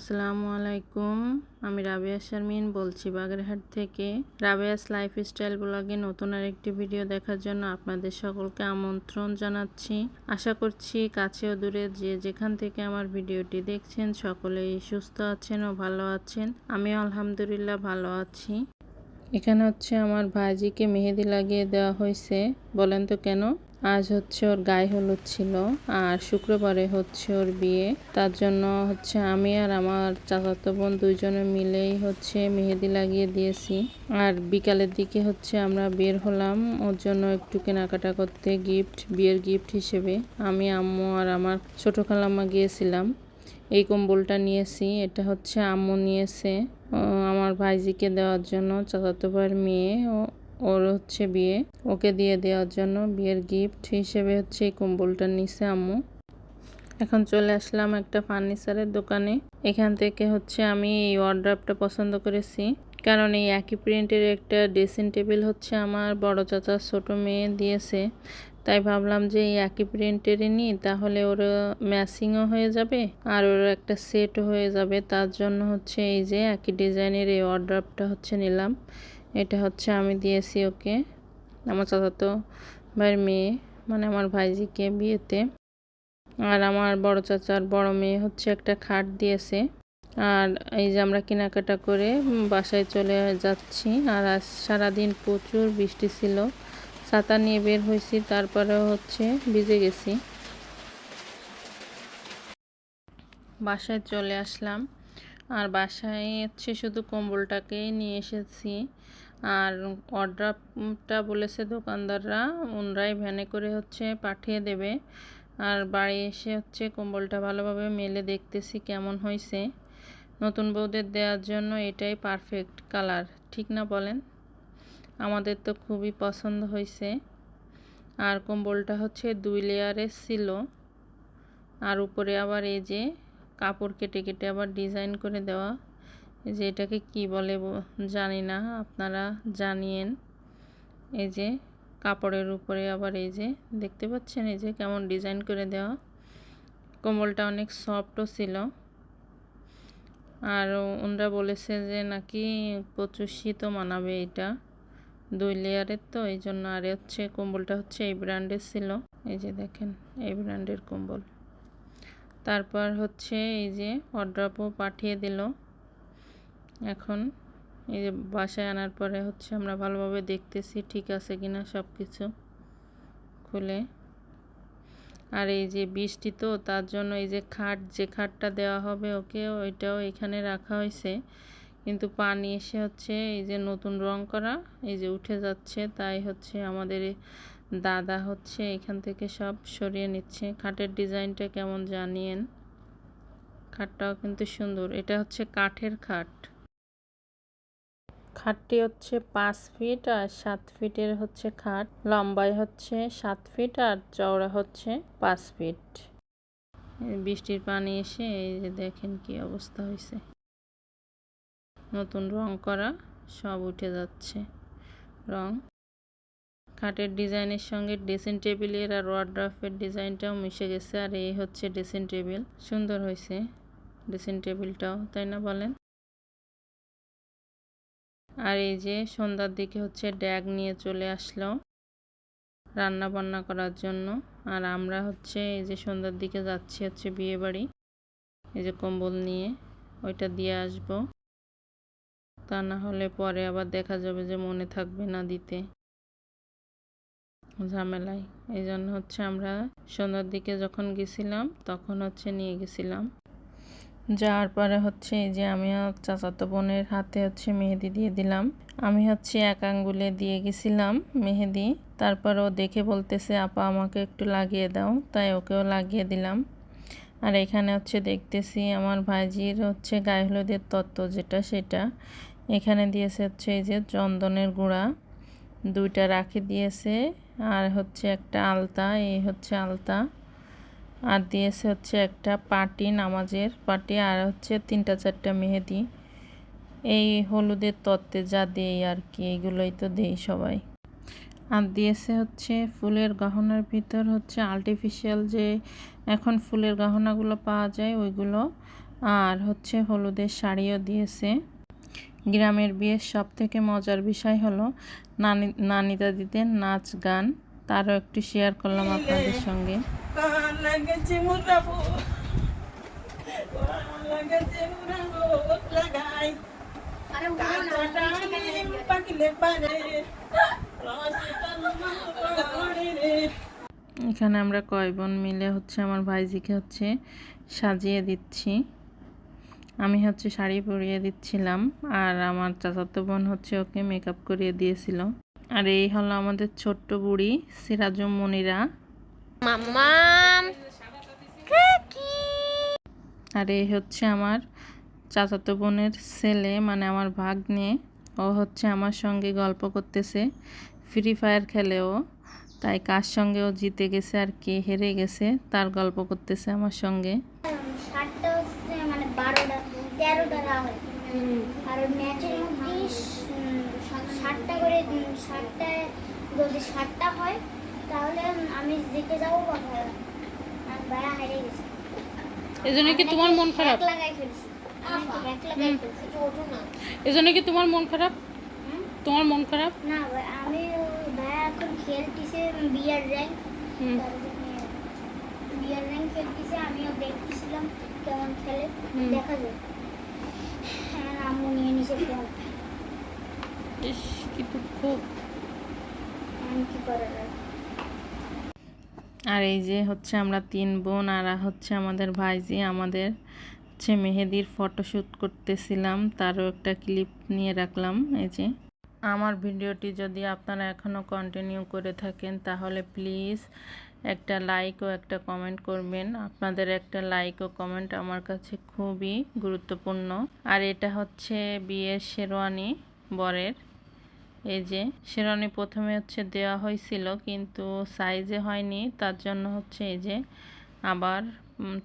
আসসালামু আলাইকুম। আমি রাবিয়া শারমিন বলছি বাগেরহাট থেকে। রাবিয়াস লাইফস্টাইল ব্লগে নতুন আরেকটি ভিডিও দেখার জন্য আপনাদের সকলকে আমন্ত্রণ জানাচ্ছি। আশা করছি কাছে ও দূরে যে যেখান থেকে আমার ভিডিওটি দেখছেন সকলেই সুস্থ আছেন ও ভালো আছেন। আমি আলহামদুলিল্লাহ ভালো আছি। এখানে হচ্ছে আমার ভাইজিকে মেহেদি লাগিয়ে দেওয়া হয়েছে। বলেন তো কেন? আজ হচ্ছে ওর গায়ে হলুদ ছিল আর শুক্রবারে হচ্ছে ওর বিয়ে। তার জন্য হচ্ছে আমি আর আমার চাচাতো বোন দুইজনে মিলেই হচ্ছে মেহেদি লাগিয়ে দিয়েছি। আর বিকালের দিকে হচ্ছে আমরা বের হলাম ওর জন্য একটু কেনাকাটা করতে গিফট বিয়ের গিফট হিসেবে। আমি, আম্মু আর আমার ছোট খালাম্মা গিয়েছিলাম। এই কম্বলটা নিয়েছি, এটা হচ্ছে আম্মু নিয়েছে। আমার ভাইজিকে দেওয়ার জন্য চাচাতো ভাইয়ের মেয়ে। ওর হচ্ছে বিয়ে। ওকে দিয়ে দেওয়ার জন্য বিয়ের গিফট হিসেবে হচ্ছে এই কম্বলটা নিছে আম্মু। এখন চলে আসলাম একটা ফার্নিচারের দোকানে। এখান থেকে হচ্ছে আমি এই ওয়ার্ড্রাপটা পছন্দ করেছি। কারণ এই একই প্রিন্টের একটা ড্রেসিং টেবিল হচ্ছে আমার বড় চাচার ছোট মেয়ে দিয়েছে। তাই ভাবলাম যে এই একই প্রিন্টেরই নিই তাহলে ওর ম্যাচিংও হয়ে যাবে আর ওর একটা সেটও হয়ে যাবে। তার জন্য হচ্ছে এই যে একই ডিজাইনের এই অর্ডারটা হচ্ছে নিলাম। এটা হচ্ছে আমি দিয়েছি ওকে আমার চাচাতো ভাইয়ের মেয়ে মানে আমার ভাইজিকে বিয়েতে। আর আমার বড় চাচার বড় মেয়ে হচ্ছে একটা খাট দিয়েছে। আর এই যে আমরা কেনাকাটা করে বাসায় চলে যাচ্ছি, আর আজ সারাদিন প্রচুর বৃষ্টি ছিল। ছাতা নিয়ে বের হয়েছি, তারপরে হচ্ছে ভিজে গেছি। বাসায় চলে আসলাম। আর বাসায় হচ্ছে শুধু কম্বলটাকেই নিয়ে এসেছি। আর অর্ডারটা বলেছে দোকানদাররা, ওনরাই ভ্যানে করে হচ্ছে পাঠিয়ে দেবে। আর বাড়ি এসে হচ্ছে কম্বলটা ভালোভাবে মেলে দেখতেছি কেমন হয়েছে। নতুন বউদের দেওয়ার জন্য এটাই পারফেক্ট কালার ঠিক না বলেন? আমাদের তো খুবই পছন্দ হয়েছে। আর কম্বলটা হচ্ছে দুই লেয়ারের ছিল। আর উপরে আবার এই যে কাপড় কেটে কেটে আবার ডিজাইন করে দেওয়া। যে এটাকে কি বলে জানি না, আপনারা জানিয়েন। এই যে কাপড়ের উপরে আবার এই যে, দেখতে পাচ্ছেন এই যে কেমন ডিজাইন করে দেওয়া। কম্বলটা অনেক সফটও ছিল। আর ওনরা বলেছে যে নাকি প্রচুর শীতও মানাবে এটা দুই লেয়ারের তো, এই জন্য আর হচ্ছে কম্বলটা হচ্ছে এই ব্র্যান্ডের ছিল। এই যে দেখেন, এই ব্র্যান্ডের কম্বল। তারপর হচ্ছে এই যে অর্ডারও পাঠিয়ে দিল। এখন এই যে বাসায় আনার পরে হচ্ছে আমরা ভালোভাবে দেখতেছি ঠিক আছে কিনা সব কিছু খুলে। আর এই যে বৃষ্টি তো, তার জন্য এই যে খাট, যে খাটটা দেওয়া হবে ওকে, ওইটাও এখানে রাখা হয়েছে। কিন্তু পানি এসে হচ্ছে এই যে নতুন রং করা, এই যে উঠে যাচ্ছে, তাই হচ্ছে আমাদের দাদা হচ্ছে এখান থেকে সব সরিয়ে নিচ্ছে। খাটের ডিজাইনটা কেমন জানিয়েন খাটটাও কিন্তু সুন্দর। এটা হচ্ছে কাঠের খাট। খাটটি হচ্ছে পাঁচ ফিট আর সাত ফিটের হচ্ছে খাট। লম্বায় হচ্ছে সাত ফিট আর চওড়া হচ্ছে পাঁচ ফিট। বৃষ্টির পানি এসে এই যে দেখেন কি অবস্থা হয়েছে নতুন রং করা সব উঠে যাচ্ছে। রং খাটের ডিজাইনের সঙ্গে ড্রেসিং টেবিলের আর ওয়ার্ড্রাফের ডিজাইনটাও মিশে গেছে, আর এই হচ্ছে ড্রেসিং টেবিল। সুন্দর হয়েছে ড্রেসিং টেবিলটাও, তাই না বলেন? আর এই যে সন্ধ্যার দিকে হচ্ছে ড্যাগ নিয়ে চলে আসলো রান্না বান্না করার জন্য। আর আমরা হচ্ছে এই যে সন্ধ্যার দিকে যাচ্ছি হচ্ছে বিয়ে বাড়ি। এই যে কম্বল নিয়ে ওইটা দিয়ে আসব। তা না হলে পরে আবার দেখা যাবে যে মনে থাকবে না দিতে। ঝামেলায়। এই জন্য হচ্ছে আমরা সন্ধ্যার দিকে যখন গেছিলাম, তখন হচ্ছে নিয়ে গেছিলাম। যাওয়ার পরে হচ্ছে এই যে আমি চাচাতো বোনের হাতে হচ্ছে মেহেদি দিয়ে দিলাম। আমি হচ্ছে এক আঙ্গুলে দিয়ে গেছিলাম মেহেদি। তারপর ও দেখে বলতেছে, আপা, আমাকে একটু লাগিয়ে দাও। তাই ওকেও লাগিয়ে দিলাম। আর এখানে হচ্ছে দেখতেছি আমার ভাইজির হচ্ছে গায়ে হলুদের তত্ত্ব যেটা সেটা। এখানে দিয়েছে হচ্ছে এই যে চন্দনের গুঁড়া। দুইটা রাখি দিয়েছে। আর হচ্ছে একটা আলতা, এই হচ্ছে আলতা। আর দিয়েছে হচ্ছে একটা পাটি, নামাজের পাটি, আর হচ্ছে তিনটা চারটা মেহেদি। এই হলুদের তত্ত্বে যা দেই আর কি, এইগুলোই তো দেই সবাই। আর দিয়েছে হচ্ছে ফুলের গহনার ভিতর হচ্ছে আর্টিফিশিয়াল যে এখন ফুলের গহনাগুলো পাওয়া যায়, ওইগুলো। আর হচ্ছে হলুদের শাড়িও দিয়েছে। গ্রামের বিয়ের সব থেকে মজার বিষয় হলো নানি নানি দাদিদের নাচ, গান। তারও একটু শেয়ার করলাম আপনাদের সঙ্গে। এখানে আমরা কয় বোন মিলে হচ্ছে, আমার ভাইজিকে হচ্ছে সাজিয়ে দিচ্ছি। আমি হচ্ছে শাড়ি পরিয়ে দিচ্ছিলাম আর আমার চাচাতো বোন হচ্ছে ওকে মেকআপ করিয়ে দিয়েছিল। আর এই হলো আমাদের ছোট্ট বুড়ি সিরাজুম মনিরা। মাম্মাম। আর এই হচ্ছে আমার চাচাতো বোনের ছেলে মানে আমার ভাগ্নে। ও হচ্ছে আমার সঙ্গে গল্প করতেছে ফ্রি ফায়ার খেলে ও। তাই কার সঙ্গে ও জিতে গেছে আর কে হেরে গেছে তার গল্প করতেছে আমার সঙ্গে। মানে বারোটা। তেরোটা রাউন্ড আর ম্যাচের মধ্যে ষাটটা করে ষাটটায় যদি ষাটটা হয় তাহলে আমি জিতে যাব বা ভাইয়া আর ভাইয়া হারিয়ে গেছে। এজন্য কি তোমার মন খারাপ? লাগাই ফেলছি। এক লাগাই ফেলছি। ওঠো না। এজন্য কি তোমার মন খারাপ? হুম? তোমার মন খারাপ? না ভাই, আমি ভাইয়া এখন খেলতেছে বিয়ার র্যাঙ্ক। বিয়ার র্যাঙ্ক খেলতেছে আমিও দেখতেছিলাম কেমন খেলে। দেখা যায় হ্যাঁ আম্মু নিয়ে নিছে ফোন। ইস কি দুঃখ। আমি কি করার আর? আর এই যে হচ্ছে আমরা তিন বোন আর হচ্ছে আমাদের ভাইজি আমাদের হচ্ছে মেহেদির ফটোশ্যুট করতেছিলাম তারও একটা ক্লিপ নিয়ে রাখলাম এই যে। আমার ভিডিওটি যদি আপনারা এখনও কন্টিনিউ করে থাকেন তাহলে প্লিজ একটা লাইক ও একটা কমেন্ট করবেন। আপনাদের একটা লাইক ও কমেন্ট আমার কাছে খুবই গুরুত্বপূর্ণ। আর এটা হচ্ছে বিয়ের শেরওয়ানি বরের। এই যে, শেরওয়ানি প্রথমে হচ্ছে দেওয়া হয়েছিল, কিন্তু সাইজে হয়নি। তার জন্য হচ্ছে এই যে, আবার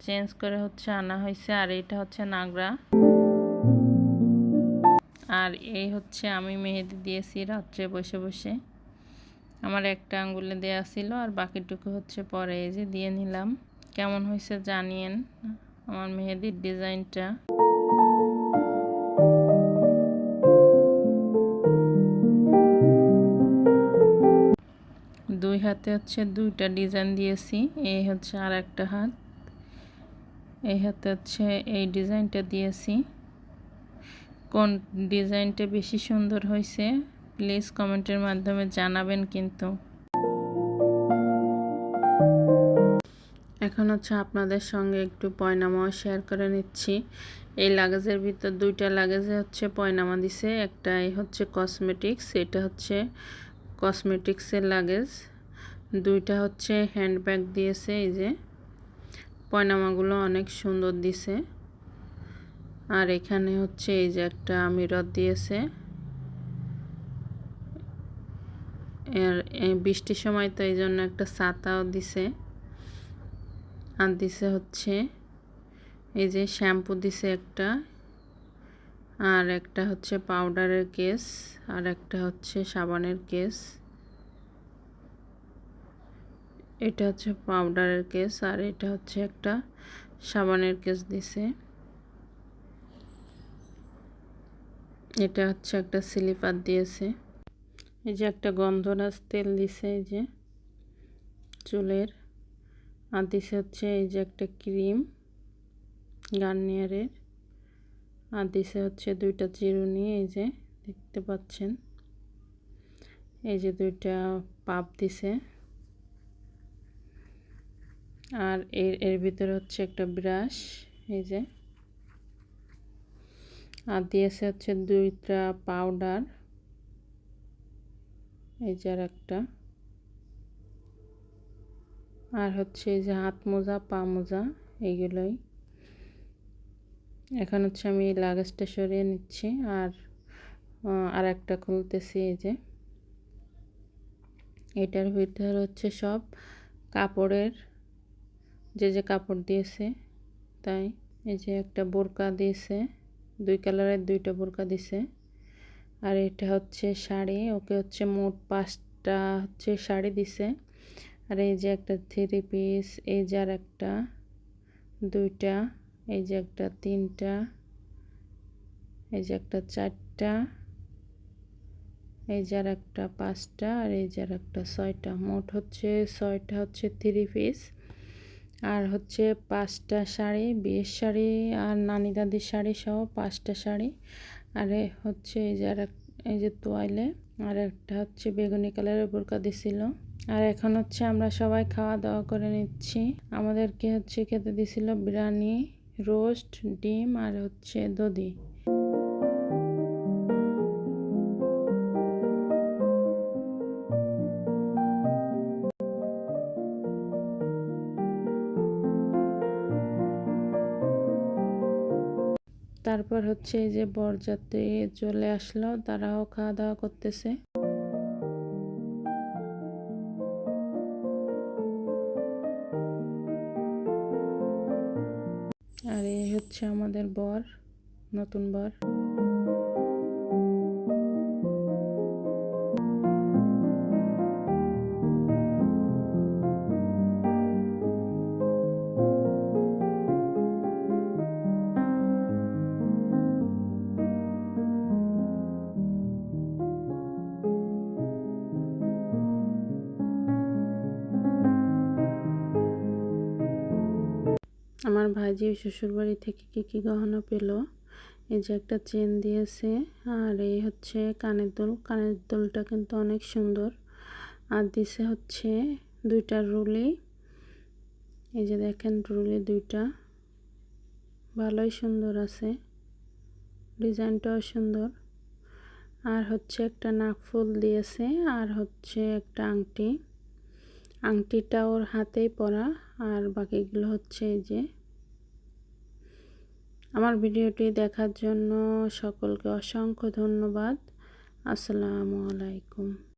চেঞ্জ করে হচ্ছে আনা হয়েছে। আর এটা হচ্ছে নাগরা। আর এই হচ্ছে আমি মেহেদি দিয়েছি রাত্রে বসে বসে। আমার একটা আঙ্গুলে দেয়া ছিল আর বাকিটুকু হচ্ছে পরে এই যে দিয়ে নিলাম। কেমন হয়েছে জানিয়েন আমার মেহেদির ডিজাইনটা। দুই হাতে হচ্ছে দুইটা ডিজাইন দিয়েছি, এই হচ্ছে আর একটা হাত, এই হাতে হচ্ছে এই ডিজাইনটা দিয়েছি। কোন ডিজাইনটা বেশি সুন্দর হয়েছে প্লিজ কমেন্টের মাধ্যমে জানাবেন কিন্তু। এখন হচ্ছে আপনাদের সঙ্গে একটু পয়নামাও শেয়ার করে নিচ্ছি। এই লাগেজের ভিতর দুইটা লাগেজে হচ্ছে পয়নামা দিছে একটা এই হচ্ছে কসমেটিক্স এটা হচ্ছে কসমেটিক্সের লাগেজ দুইটা হচ্ছে হ্যান্ডব্যাগ দিয়েছে এই যে। পয়নামাগুলো অনেক সুন্দর দিছে। আর এখানে হচ্ছে এই যে একটা মিরর দিয়েছে। এর বৃষ্টির সময় তো এই জন্য একটা ছাতাও দিছে। আর দিছে হচ্ছে এই যে শ্যাম্পু দিছে একটা, আর একটা হচ্ছে পাউডারের কেস, আর একটা হচ্ছে সাবানের কেস। এটা হচ্ছে পাউডারের কেস, আর এটা হচ্ছে একটা সাবানের কেস দিছে। এটা হচ্ছে একটা স্লিপার দিয়েছে। এই যে একটা গন্ধরাজ তেল দিছে, এই যে চুলের। আর দিছে হচ্ছে এই যে একটা ক্রিম গার্নিয়ারের। আর দিছে হচ্ছে দুইটা চিরুনি, এই যে দেখতে পাচ্ছেন। এই যে দুইটা পাপ দিছে। আর এর এর ভিতরে হচ্ছে একটা ব্রাশ, এই যে। আর দিয়েছে হচ্ছে দুইটা পাউডার। এই যে আর একটা আর হচ্ছে এই যে হাত মোজা, পা মোজা, এইগুলোই। এখন হচ্ছে আমি লাগেজটা সরিয়ে নিচ্ছি। আর আর একটা খুলতেছি এই যে। এটার ভিতরে হচ্ছে সব কাপড়ের, যে যে কাপড় দিয়েছে, তাই এই যে একটা বোরকা দিয়েছে, দুই কালারের দুইটা বোরকা দিছে আর এটা হচ্ছে শাড়ি, ওকে হচ্ছে মোট পাঁচটা হচ্ছে শাড়ি দিছে। আর এই যে একটা থ্রি পিস এই যে আর একটা, দুইটা, এই যে একটা তিনটা, এই যে একটা চারটা, এই যে আর একটা পাঁচটা, আর এই যে আর একটা ছয়টা। মোট হচ্ছে ছয়টা হচ্ছে থ্রি পিস আর হচ্ছে পাঁচটা শাড়ি, বিয়ের শাড়ি আর নানি দাদির শাড়ি সহ পাঁচটা শাড়ি। আর হচ্ছে এই যে আর এই যে তোয়াইলে, আর একটা হচ্ছে বেগুনি কালারের বোরকা দিছিল। আর এখন হচ্ছে আমরা সবাই খাওয়া দাওয়া করে নিচ্ছি। আমাদেরকে হচ্ছে খেতে দিছিল বিরিয়ানি, রোস্ট, ডিম আর হচ্ছে দধি। তারপর হচ্ছে এই যে বরযাত্রী চলে আসলো, তারাও খাওয়া দাওয়া করতেছে। আর এই হচ্ছে আমাদের বর, নতুন বর। আমার ভাইজি শ্বশুরবাড়ি থেকে কি কি গহনা পেল? এই যে একটা চেন দিয়েছে আর এই হচ্ছে কানের দুল। কানের দুলটা কিন্তু অনেক সুন্দর। আর দিছে হচ্ছে দুইটা রুলি। এই যে দেখেন রুলি দুইটা। ভালোই সুন্দর আছে। ডিজাইনটাও সুন্দর। আর হচ্ছে একটা নাকফুল দিয়েছে আর হচ্ছে একটা আংটি। আংটিটা ওর হাতেই পরা। আর বাকিগুলো হচ্ছে এই যে আমার ভিডিওটি দেখার জন্য সকলকে অসংখ্য ধন্যবাদ। আসসালামু আলাইকুম।